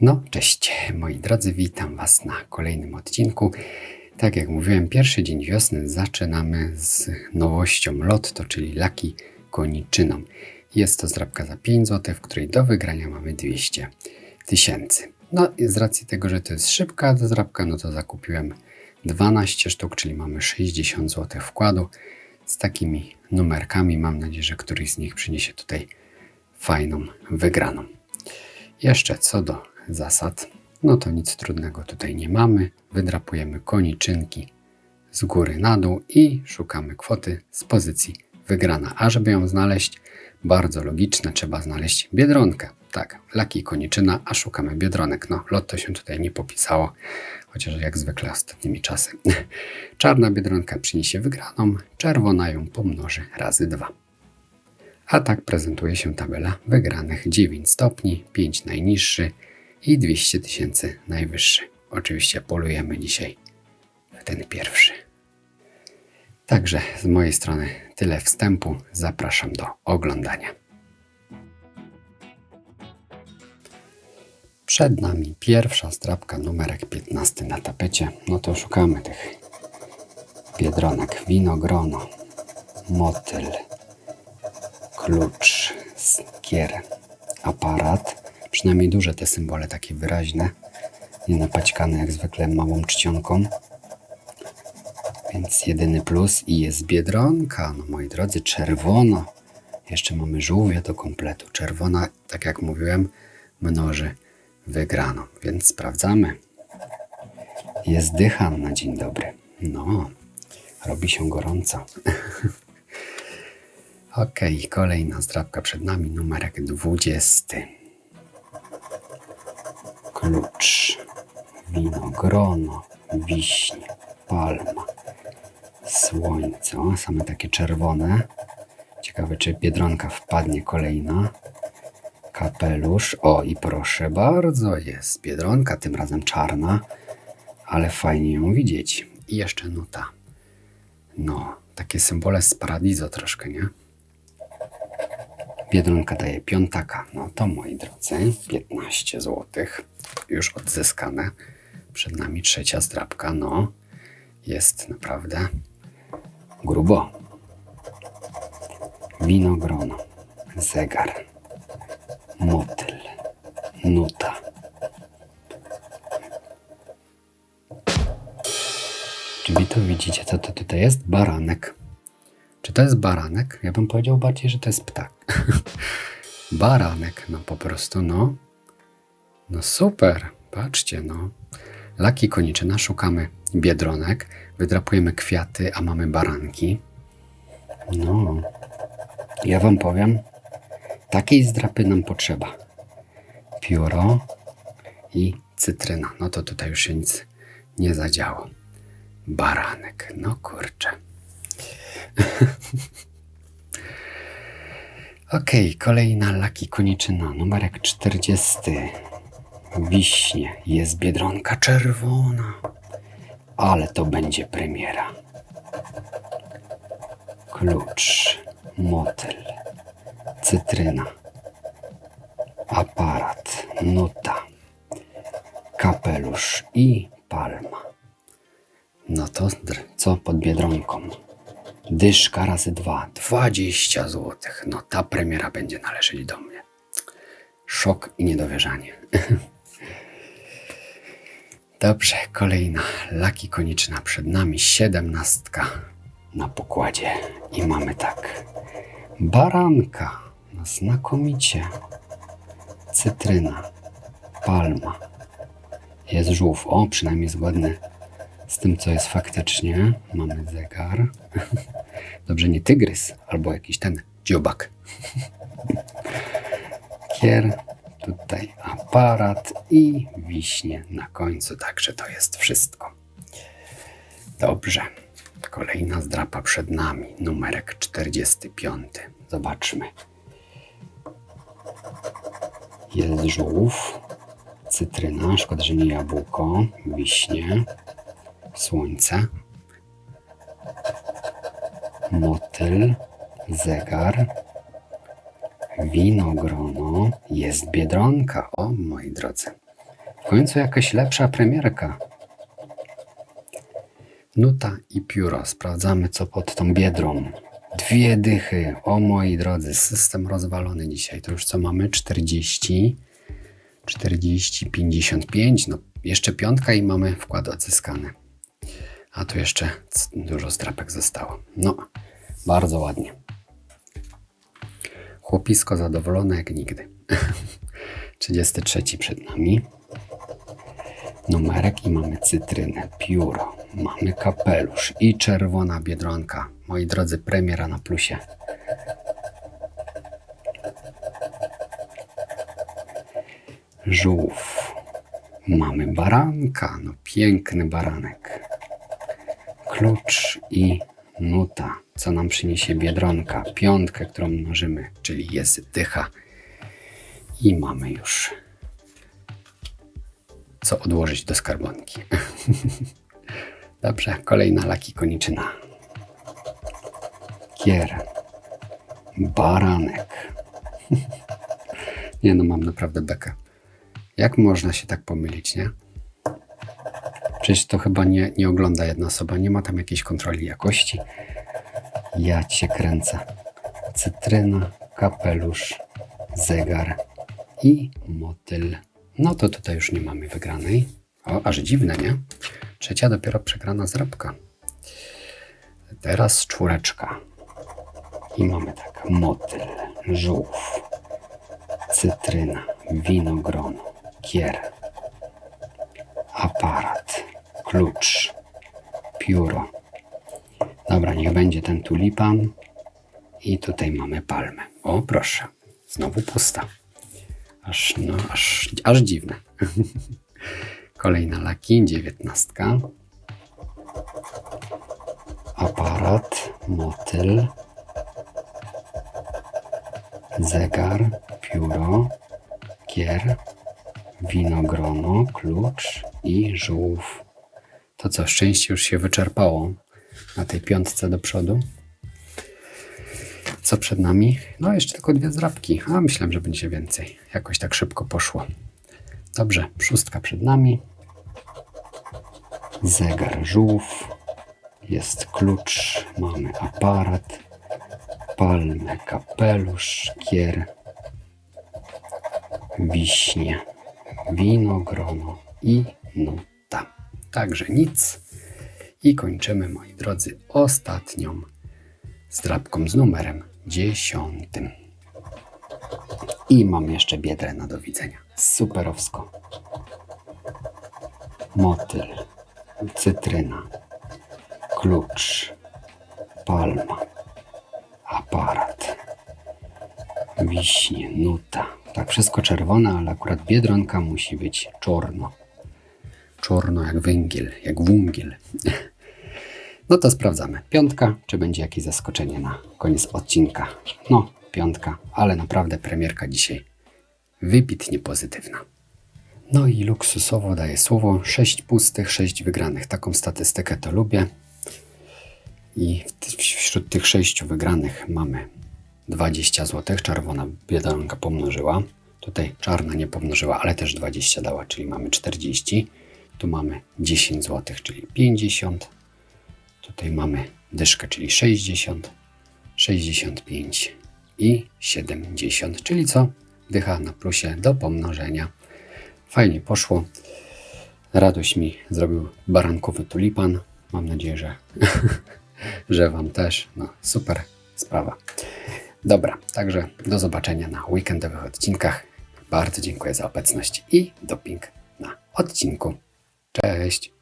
No, cześć moi drodzy, witam Was na kolejnym odcinku. Tak jak mówiłem, pierwszy dzień wiosny zaczynamy z nowością Lotto, czyli Laki Koniczyną. Jest to zdrabka za 5 zł, w której do wygrania mamy 200 tysięcy. No i z racji tego, że to jest szybka zdrabka, no to zakupiłem 12 sztuk, czyli mamy 60 zł wkładu z takimi numerkami. Mam nadzieję, że któryś z nich przyniesie tutaj fajną wygraną. Jeszcze co do zasad, no to nic trudnego tutaj nie mamy. Wydrapujemy koniczynki z góry na dół i szukamy kwoty z pozycji wygrana. A żeby ją znaleźć, bardzo logiczne, trzeba znaleźć biedronkę. Tak, laki koniczyna, a szukamy biedronek. No, lotto się tutaj nie popisało, chociaż jak zwykle ostatnimi czasy. Czarna biedronka przyniesie wygraną, czerwona ją pomnoży razy dwa. A tak prezentuje się tabela wygranych 9 stopni, 5 najniższy i 200 tysięcy najwyższy. Oczywiście polujemy dzisiaj w ten pierwszy. Także z mojej strony tyle wstępu. Zapraszam do oglądania. Przed nami pierwsza strapka, numerek 15 na tapecie. No to szukamy tych biedronek. Winogrono, motyl, klucz, skier, aparat. Przynajmniej duże te symbole, takie wyraźne. Nie napaćkane jak zwykle małą czcionką. Więc jedyny plus i jest biedronka. No moi drodzy, czerwona. Jeszcze mamy żółwie do kompletu. Czerwona, tak jak mówiłem, mnoży wygraną. Więc sprawdzamy. Jest dychan na dzień dobry. No, robi się gorąco. Ok, kolejna zdrabka przed nami, numerek 20. Klucz, winogrono, wiśnie, palma, słońce, same takie czerwone. Ciekawe, czy biedronka wpadnie kolejna. Kapelusz, o i proszę bardzo, jest biedronka, tym razem czarna, ale fajnie ją widzieć. I jeszcze nuta. No, takie symbole z Paradiso troszkę, nie? Biedronka daje piątaka. No to moi drodzy, 15 zł. Już odzyskane. Przed nami trzecia zdrabka. No, jest naprawdę grubo. Winogrono, zegar, motyl, nuta. Czy wy to widzicie, co to tutaj jest? Baranek. Czy to jest baranek? Ja bym powiedział bardziej, że to jest ptak. baranek, no po prostu, no. No super, patrzcie, no. Laki koniczyna, szukamy biedronek, wydrapujemy kwiaty, a mamy baranki. No, ja wam powiem, takiej zdrapy nam potrzeba. Pióro i cytryna. No to tutaj już się nic nie zadziało. Baranek, no kurczę. Ok, kolejna laki koniczyna, numerek 40. Wiśnie, jest biedronka czerwona, ale to będzie premiera. Klucz, motyl, cytryna, aparat, nuta, kapelusz i palma. No to co pod biedronką? Dyszka razy dwa, 20 zł. No ta premiera będzie należeć do mnie. Szok i niedowierzanie. Dobrze, kolejna. Laki konieczna przed nami, siedemnastka na pokładzie. I mamy tak, baranka, no znakomicie, cytryna, palma, jest żółw, o przynajmniej zgodny z tym, co jest faktycznie. Mamy zegar. Dobrze, nie tygrys, albo jakiś ten dziobak. Kier, tutaj aparat i wiśnie na końcu, także to jest wszystko. Dobrze, kolejna zdrapa przed nami, numerek 45. Zobaczmy. Jest żółw, cytryna, szkoda, że nie jabłko, wiśnie, słońce, motyl, zegar, winogrono, jest biedronka. O, moi drodzy, W końcu jakaś lepsza premierka. Nuta i pióro. Sprawdzamy, co pod tą biedrą. Dwie dychy. O moi drodzy, system rozwalony dzisiaj. To już co mamy? 40, 40, 55. No, jeszcze piątka i mamy wkład odzyskany. A tu jeszcze dużo strapek zostało. No, bardzo ładnie. Chłopisko zadowolone jak nigdy. 33 przed nami. Numerek i mamy cytrynę, pióro, mamy kapelusz i czerwona biedronka. Moi drodzy, premiera na plusie. Żółw. Mamy baranka, no piękny baranek. Klucz i nuta. Co nam przyniesie biedronka? Piątkę, którą mnożymy, czyli jest dycha. I mamy już co odłożyć do skarbonki. Dobrze, kolejna laki koniczyna. Kier. Baranek. nie no, mam naprawdę bekę. Jak można się tak pomylić, nie? Przecież to chyba nie, nie ogląda jedna osoba, nie ma tam jakiejś kontroli jakości. Ja cię kręcę. Cytryna, kapelusz, zegar i motyl. No to tutaj już nie mamy wygranej. O, aż dziwne, nie? Trzecia dopiero przegrana zrabka. Teraz czwóreczka. I mamy tak, motyl, żółw, cytryna, winogrono, kier, aparat, klucz, pióro. Dobra, niech będzie ten tulipan. I tutaj mamy palmę. O, proszę. Znowu pusta. Aż, no, aż, aż dziwne. Kolejna laki, dziewiętnastka. Aparat, motyl, zegar, pióro, kier, winogrono, klucz i żółw. To co, szczęście już się wyczerpało na tej piątce do przodu. Co przed nami? No, jeszcze tylko dwie zdrabki. A myślałem, że będzie więcej. Jakoś tak szybko poszło. Dobrze, szóstka przed nami. Zegar żółw. Jest klucz. Mamy aparat. Palmę, kapelusz, kier. Wiśnie, winogrono i nuta. Także nic. I kończymy, moi drodzy, ostatnią zdrabką z numerem dziesiątym. I mam jeszcze biedrę na do widzenia. Superowsko. Motyl, cytryna, klucz, palma, aparat, wiśnie, nuta. Tak wszystko czerwone, ale akurat biedronka musi być czarno. Czarno jak węgiel, jak wungiel. No to sprawdzamy. Piątka, czy będzie jakieś zaskoczenie na koniec odcinka? No, piątka, ale naprawdę premierka dzisiaj wybitnie pozytywna. No i luksusowo daję słowo 6 pustych, 6 wygranych. Taką statystykę to lubię. I wśród tych 6 wygranych mamy 20 zł. Czerwona biedronka pomnożyła. Tutaj czarna nie pomnożyła, ale też 20 dała, czyli mamy 40. Tu mamy 10 zł, czyli 50. Tutaj mamy dyszkę, czyli 60, 65 i 70, czyli co? Dycha na plusie do pomnożenia. Fajnie poszło. Radość mi zrobił barankowy tulipan. Mam nadzieję, że, że Wam też. No, super sprawa. Dobra, także do zobaczenia na weekendowych odcinkach. Bardzo dziękuję za obecność i doping na odcinku. Cześć!